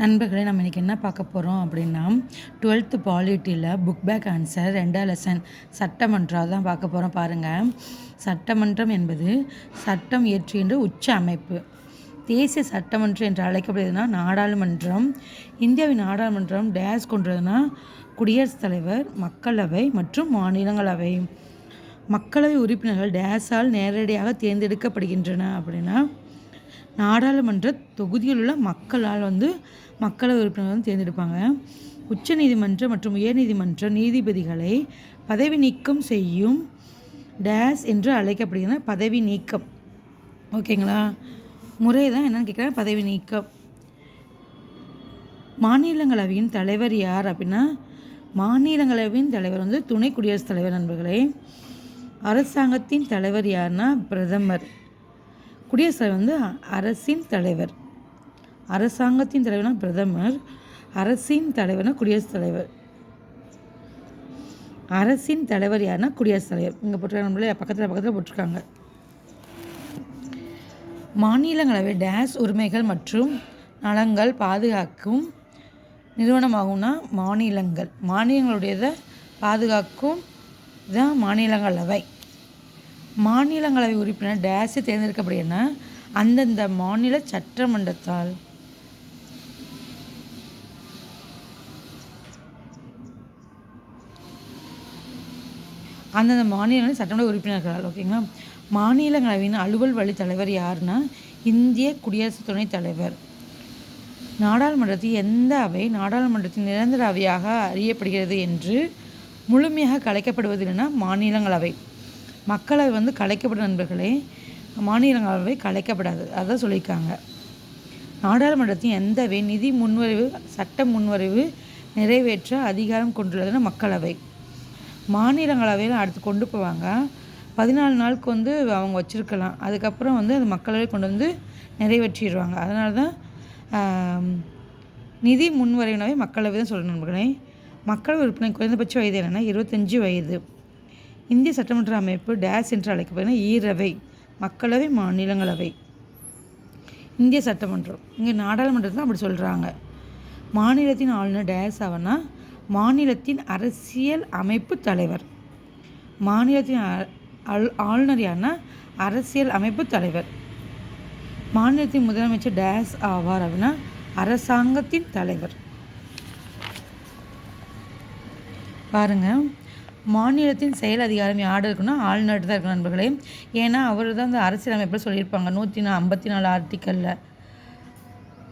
நண்பர்களே நம்ம இன்றைக்கி என்ன பார்க்க போகிறோம் அப்படின்னா டுவெல்த்து பாலிட்டியில் புக் பேக் ஆன்சர் ரெண்டா லெசன் சட்டமன்றம் தான் பார்க்க போகிறோம் பாருங்கள் சட்டமன்றம் என்பது சட்டம் இயற்றுகின்ற உச்ச அமைப்பு. தேசிய சட்டமன்றம் என்று அழைக்கப்படுதுன்னா நாடாளுமன்றம். இந்தியாவின் நாடாளுமன்றம் டேஸ் கொண்டதுன்னா குடியரசுத் தலைவர் மக்களவை மற்றும் மாநிலங்களவை. மக்களவை உறுப்பினர்கள் டேஸால் நேரடியாக தேர்ந்தெடுக்கப்படுகின்றன அப்படின்னா நாடாளுமன்ற தொகுதியில் உள்ள மக்களால் வந்து மக்களவை உறுப்பினர்கள் வந்து தேர்ந்தெடுப்பாங்க. உச்ச நீதிமன்றம் மற்றும் உயர்நீதிமன்ற நீதிபதிகளை பதவி நீக்கம் செய்யும் டேஸ் என்று அழைக்கப்படுகிற பதவி நீக்கம். ஓகேங்களா? முறை தான் என்னென்னு கேட்குறேன் பதவி நீக்கம். மாநிலங்களவையின் தலைவர் யார் அப்படின்னா மாநிலங்களவையின் தலைவர் வந்து துணை குடியரசுத் தலைவர் நண்பர்களே. அரசாங்கத்தின் தலைவர் யாருன்னா பிரதமர். குடியரசு தலைவர் வந்து அரசின் தலைவர். அரசாங்கத்தின் தலைவர்னா பிரதமர் அரசின் தலைவர்னா குடியரசுத் தலைவர். அரசின் தலைவர் யாருன்னா குடியரசுத் தலைவர். இங்கே போட்டிருக்காங்க நம்மளே பக்கத்தில் பக்கத்தில் போட்டிருக்காங்க. மாநிலங்களவை டேஸ் உரிமைகள் மற்றும் நலங்கள் பாதுகாக்கும் நிறுவனமாகும்னா மாநிலங்கள். மாநிலங்களுடையதை பாதுகாக்கும் தான் மாநிலங்களவை. மாநிலங்களவை உறுப்பினர் டேஸை தேர்ந்தெடுக்கப்படுகிறனா அந்தந்த மாநில சட்டமன்றத்தால். அந்தந்த மாநிலங்களின் சட்டமன்ற உறுப்பினர்களால் ஓகேங்களா மாநிலங்களவையின் அலுவல் வழி தலைவர் யாருன்னா? இந்திய குடியரசு துணைத் தலைவர். நாடாளுமன்றத்தில் எந்த அவை நாடாளுமன்றத்தின் நிரந்தர அவையாக அறியப்படுகிறது என்று முழுமையாக கலைக்கப்படுவதில்லைன்னா மாநிலங்களவை. மக்களவை வந்து கலைக்கப்படும் நண்பர்களே மாநிலங்களவை கலைக்கப்படாது. அதை சொல்லியிருக்காங்க. நாடாளுமன்றத்தின் எந்தவை நிதி முன்வரைவு சட்ட முன்வரைவு நிறைவேற்ற அதிகாரம் கொண்டுள்ளதுன்னு மக்களவை. மாநிலங்களவையில் அடுத்து கொண்டு போவாங்க. பதினாலு நாளுக்கு வந்து அவங்க வச்சுருக்கலாம். அதுக்கப்புறம் வந்து அது மக்களவை கொண்டு வந்து நிறைவேற்றிடுவாங்க. அதனால தான் நிதி முன்வரைவினாவே மக்களவை தான் சொல்லணும் நண்பர்களே. மக்களவை உறுப்பினர் குறைந்தபட்ச வயது என்னென்னா இருபத்தஞ்சி வயது. இந்திய சட்டமன்ற அமைப்பு டேஸ் என்று அழைக்கப்படுகிற ஈரவை மக்களவை மாநிலங்களவை. இந்திய சட்டமன்றம். இங்கே நாடாளுமன்றத்தில் அப்படி சொல்கிறாங்க மாநிலத்தின் ஆளுநர் டேஸ் அவனா மாநிலத்தின் அரசியல் அமைப்பு தலைவர். மாநிலத்தின் ஆளுநர் யாருன்னா அரசியல் அமைப்பு தலைவர். மாநிலத்தின் முதலமைச்சர் டேஸ் ஆவார் அப்படின்னா அரசாங்கத்தின் தலைவர். பாருங்கள் மாநிலத்தின் செயல் அதிகாரம் யார் இருக்குன்னா ஆளுநர் தான் இருக்கும் நண்பர்களே. ஏன்னா அவர் தான் அந்த அரசியலமைப்பில் சொல்லியிருப்பாங்க. நூற்றி நா ஐம்பத்தி நாலு ஆர்டிக்கலில்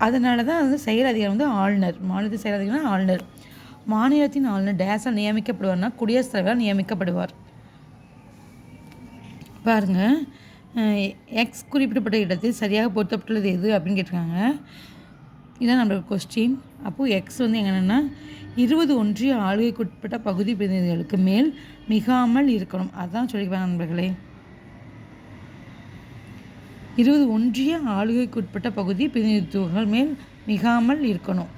அதனால தான் வந்து செயல் அதிகாரம் வந்து ஆளுநர். மாநிலத்தின் செயல் அதிகாரம் ஆளுநர். மாநிலத்தின் ஆளுநர் டேஸாக நியமிக்கப்படுவார்னா குடியரசுத் தலைவராக நியமிக்கப்படுவார் பாருங்கள் எக்ஸ் குறிப்பிடப்பட்ட இடத்தில் சரியாக பொருத்தப்பட்டுள்ளது எது அப்படின்னு கேட்டிருக்காங்க. இதுதான் நம்மளோட கொஸ்டின் அப்போது எக்ஸ் வந்து என்னென்னா இருபது ஒன்றிய ஆளுகைக்குட்பட்ட பகுதி பிரதிநிதிகளுக்கு மேல் மிகாமல் இருக்கணும். அதான் சொல்லிக்குவாங்க நண்பர்களே. இருபது ஒன்றிய ஆளுகைக்குட்பட்ட பகுதி பிரதிநிதித்துவங்கள் மேல் மிகாமல் இருக்கணும்.